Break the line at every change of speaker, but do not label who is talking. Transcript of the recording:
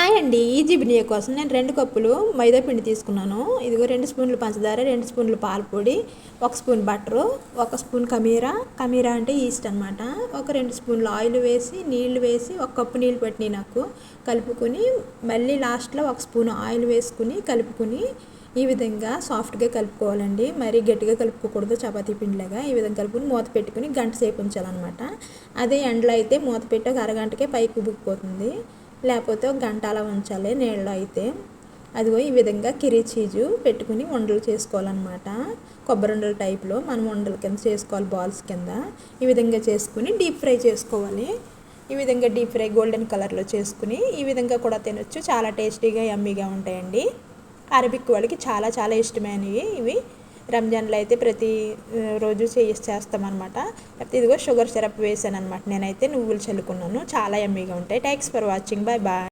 Hi అండి ఈ జిబినియా కోసం నేను రెండు కప్పులు మైదా పిండి తీసుకున్నాను. ఇదిగో రెండు స్పూన్లు పంచదార రెండు స్పూన్లు పాలపొడి ఒక స్పూన్ బటరు ఒక స్పూన్ కమీరా కమీరా అంటే ఈస్ట్ అనమాట ఒక రెండు స్పూన్లు ఆయిల్ వేసి నీళ్ళు వేసి ఒక కప్పు నీళ్ళు పెట్టినాయి నాకు. కలుపుకొని మళ్ళీ లాస్ట్లో ఒక స్పూన్ ఆయిల్ వేసుకుని కలుపుకొని ఈ విధంగా సాఫ్ట్గా కలుపుకోవాలండి. మరీ గట్టిగా కలుపుకోకూడదు చపాతీ పిండిలాగా. ఈ విధంగా కలుపుకొని మూత పెట్టుకుని గంట సేపు ఉంచాలన్నమాట. అదే ఎండలో అయితే మూత పెట్టి ఒక అరగంటకే పైకి ఉబ్బుకుపోతుంది. లేకపోతే ఒక గంట అలా ఉంచాలి నీళ్ళు అయితే. అదిగో ఈ విధంగా కిరీ చీజు పెట్టుకుని ఉండలు చేసుకోవాలన్నమాట. కొబ్బరి ఉండలు టైప్లో మనం ఉండల కింద చేసుకోవాలి బాల్స్ కింద. ఈ విధంగా చేసుకుని డీప్ ఫ్రై చేసుకోవాలి. ఈ విధంగా డీప్ ఫ్రై గోల్డెన్ కలర్లో చేసుకుని ఈ విధంగా కూడా తినొచ్చు. చాలా టేస్టీగా యమ్మీగా ఉంటాయండి. అరబిక్ వాళ్ళకి చాలా చాలా ఇష్టమైనవి ఇవి. రంజాన్లో అయితే ప్రతి రోజు చేసి చేస్తామన్నమాట. లేకపోతే ఇదిగో షుగర్ సిరప్ వేసాను అనమాట నేనైతే నువ్వులు చల్లుకున్నాను. చాలా ఎమ్మీగా ఉంటాయి. Thanks for watching bye bye